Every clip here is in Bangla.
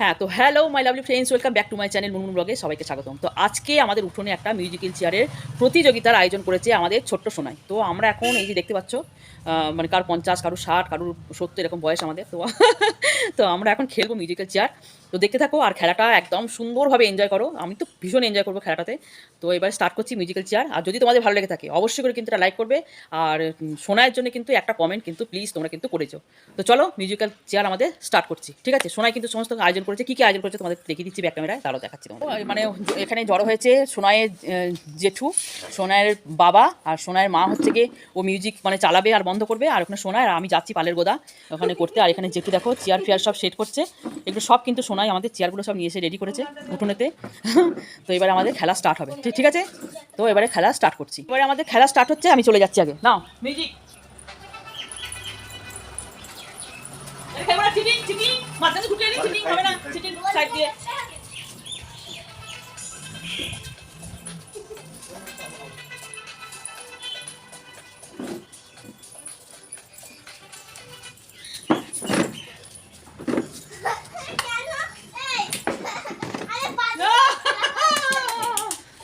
হ্যাঁ তো hello my lovely friends welcome back to my channel Munmun ব্লগে সবাইকে স্বাগতম। তো আজকে আমাদের উঠোনে একটা মিউজিক্যাল চেয়ারের প্রতিযোগিতার আয়োজন করেছে আমাদের ছোট্ট সোনাই। তো আমরা এখন এই যে দেখতে পাচ্ছ মানে কারও পঞ্চাশ কারও ষাট কারোর সত্তর এরকম বয়স আমাদের তো তো আমরা এখন খেলব মিউজিক্যাল চেয়ার তো দেখতে থাকো আর খেলাটা একদম সুন্দরভাবে এনজয় করো। আমি তো ভীষণ এনজয় করব খেলাটাতে। তো এবার স্টার্ট করছি মিউজিক্যাল চেয়ার আর যদি তোমাদের ভালো লেগে থাকে অবশ্যই করে কিন্তু লাইক করবে। আর উম, সোনায়ের জন্য কিন্তু একটা কমেন্ট কিন্তু প্লিজ তোমরা কিন্তু করেছ। তো চলো মিউজিক্যাল চেয়ার আমাদের স্টার্ট করছি। ঠিক আছে? সোনাই কিন্তু সমস্ত আয়োজন করেছে কী কী আয়োজন করেছে তোমাদের দেখিয়ে দিচ্ছি ব্যাক ক্যামেরায় তারাও দেখাচ্ছি তোমাদের। মানে এখানে জড়ো হয়েছে সোনায়ের জেঠু সোনায়ের বাবা আর সোনাইয়ের মা হচ্ছে গিয়ে ও মিউজিক মানে চালাবে আর বন্ধ করবে আর ওখানে সোনায় আর আমি যাচ্ছি পালের গোদা ওখানে করতে আর এখানে জেঠু দেখো চেয়ার ফেয়ার সব সেট করছে। এগুলো সব কিন্তু সোনাই আমাদের চেয়ারগুলো সব নিয়ে এসে রেডি করেছে উঠোনেতে। তো এবারে আমাদের খেলা স্টার্ট হবে। ঠিক ঠিক আছে? তো এবারে খেলা স্টার্ট করছি। এবারে আমাদের খেলা স্টার্ট হচ্ছে আমি চলে যাচ্ছি আগে। নাও। মিউজিক চিটিং চিটিং মাঝখানে ঢুকে চিটিং হবে না চিটিং সাইড দিয়ে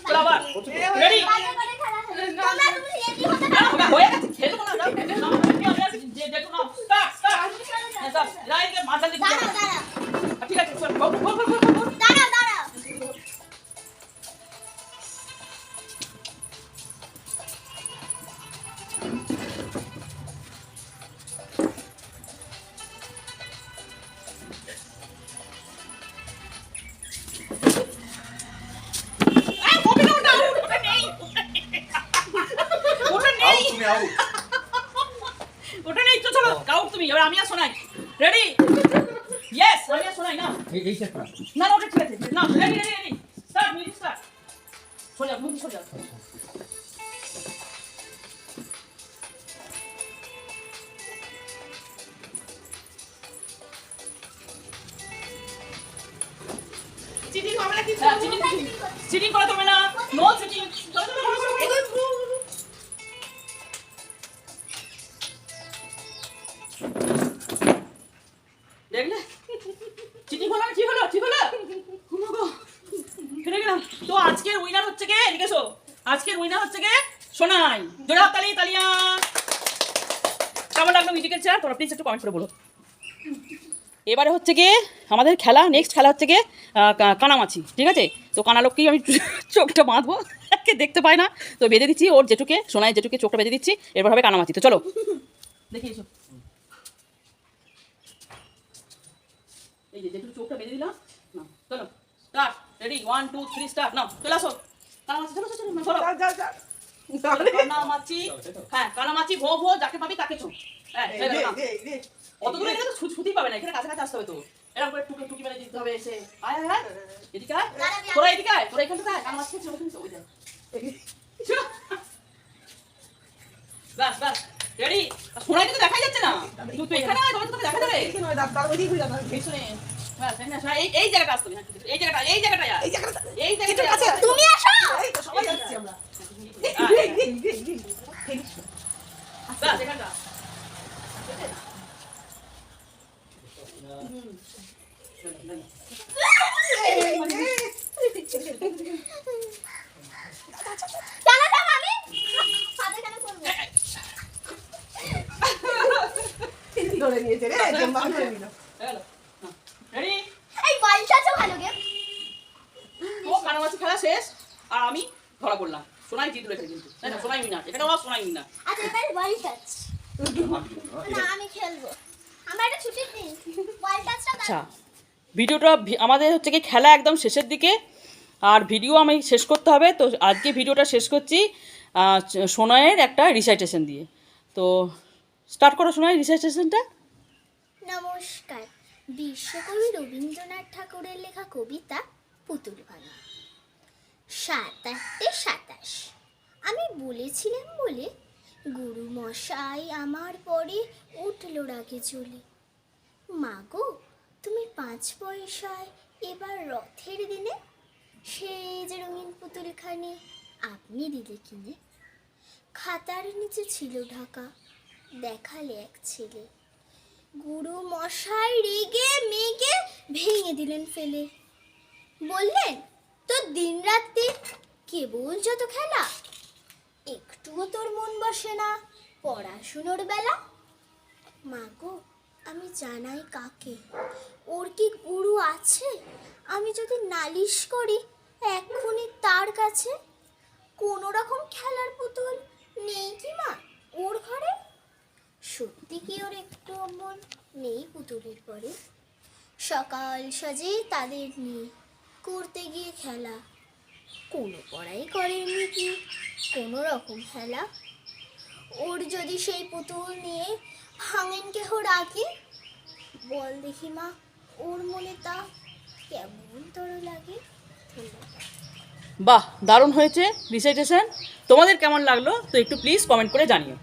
চলো আবার রেডি হয়ে গেছে খেলব না দাও নাও, নাও, যে দেখো নাও স্টার্ট স্টার্ট হ্যাঁ স্যার রাইটে মাথা ঠিক আছে চল ওটা নেই। ওটা নেই। তুমি আউট। ওটা নেই তো চলো গাও তুমি এবার আমি আর শোনাই রেডি ইয়েস আমি শোনাই না এই চেষ্টা না না ওটা ঠিক আছে না ready ready ready start music start সোজা মুখ সোজা চিটিং হবে না কিন্তু চিটিং করা যাবে না? নো চিটিং দেখলে? চিটিং হলো? ঠিক হলো? ঠিক হলো? হেরে গেলাম। তো আজকের উইনার হচ্ছে কে? এদিকে আজকের উইনার হচ্ছে কে? সোনাই। জোড়া তালি তালিয়া। কেমন লাগল মিউজিকের চেয়ার তোমরা প্লিজ একটু কমেন্ট করে বলো। এবারে হচ্ছে গিয়ে আমাদের খেলা নেক্সট খেলা হচ্ছে গিয়ে কানামাছি, ঠিক আছে? তো কানালোককেই আমি চোখটা বাঁধবো। কে দেখতে পায় না। তো বেঁধে দিচ্ছি, ওর জেঠুকে সোনাই জেঠুকে চোখটা বেঁধে দিচ্ছি এবার হবে কানামাছি। তো চলো। দেখি এসো। এই যে জেঠুর চোখটা বেঁধে দিলাম না চলো start ready one two three start now চলে আসো। কানামাছি চলো চলো চলো চলো। কানামাছি হ্যাঁ কানামাছি ভো ভো যাকে পাবি তাকে চো হ্যাঁ অত দূরে গেলে তো ছুটি পাবে না এখানে কাছাকাছি আসতে হবে তো। এরকম করে টুকে টুকি মেরে দিতে হবে এসে। আয় আয় আয়। এদিকে আয়। তোরা এদিকে আয় তোরা এখানটা আয়। কানামাছি চলে ওই দেখ চলো। বাস বাস রেডি শোনাই কিন্তু দেখাই যাচ্ছে না তুই তো এখানে আয় তবে তো তোকে দেখা যাবে পেছনে। বাস, এখানে এই এই জায়গাটা আসতে হ্যাঁ, এই জায়গাটা এই জায়গাটা এই জায়গাটা তুমি আসো! আয়, বাস এখানটা কেন যাব আমি হাতে কেন করব রেডি এই বলটা ভালো গে। ও কানামাছি খেলা শেষ। আর আমি ধরা পড়লাম। সোনাই জিতলো এটা কিন্তু। তাই না সোনাই উইনার এখানে আমার সোনাই উইনার আচ্ছা এবার বল টাচ না আমি খেলব। আমার একটা ছুটির দিন বল টাচটা আচ্ছা ভিডিওটা আমাদের হচ্ছে কি খেলা একদম শেষের দিকে। আর ভিডিও আমি শেষ করতে হবে। তো আজকে ভিডিওটা শেষ করছি সোনায়ের একটা রিসাইটেশন দিয়ে। তো স্টার্ট করো সোনাই রিসাইটেশনটা নমস্কার। বিশ্বকবি রবীন্দ্রনাথ ঠাকুরের লেখা কবিতা পুতুল সাত আটটে সাতাশ। আমি বলেছিলাম বলে গুরু মশাই আমার পরে উঠল রাগে চলে। মাগো তুমি পাঁচ পয়সায় এবার রথের দিনে সেই যে রঙিন পুতুলখানি আপনি দিলে কিনে? খাতার নিচে ছিল ঢাকা, দেখালে এক ছেলে। গুরু মশাই রেগে মেগে ভেঙে দিলেন ফেলে। বললেন, তো দিন রাত্রি কেবল যত খেলা, একটুও তোর মন বসে না পড়াশুনোর বেলা? মা গো, আমি জানাই কাকে? ওর কি গুরু আছে? আমি যদি নালিশ করি, এক্ষুনি তার কাছে? কোনো রকম খেলার পুতুল নেই কি মা ওর ঘরে সত্যি কি ওর মন নেই পুতুলের পরে। সকাল সাজে তাদের নিয়ে করতে গিয়ে খেলা। কোনো পড়াই করেনি কি? কোনো রকম খেলা। ওর যদি সেই পুতুল নিয়ে ভাঙেন কেহ রাগে? বল দেখি মা, ওর মনে তা কেমন তোর লাগে? বাহ, দারুণ হয়েছে, রিসাইটেশন। তোমাদের কেমন লাগল, তো একটু প্লিজ কমেন্ট করে জানিও।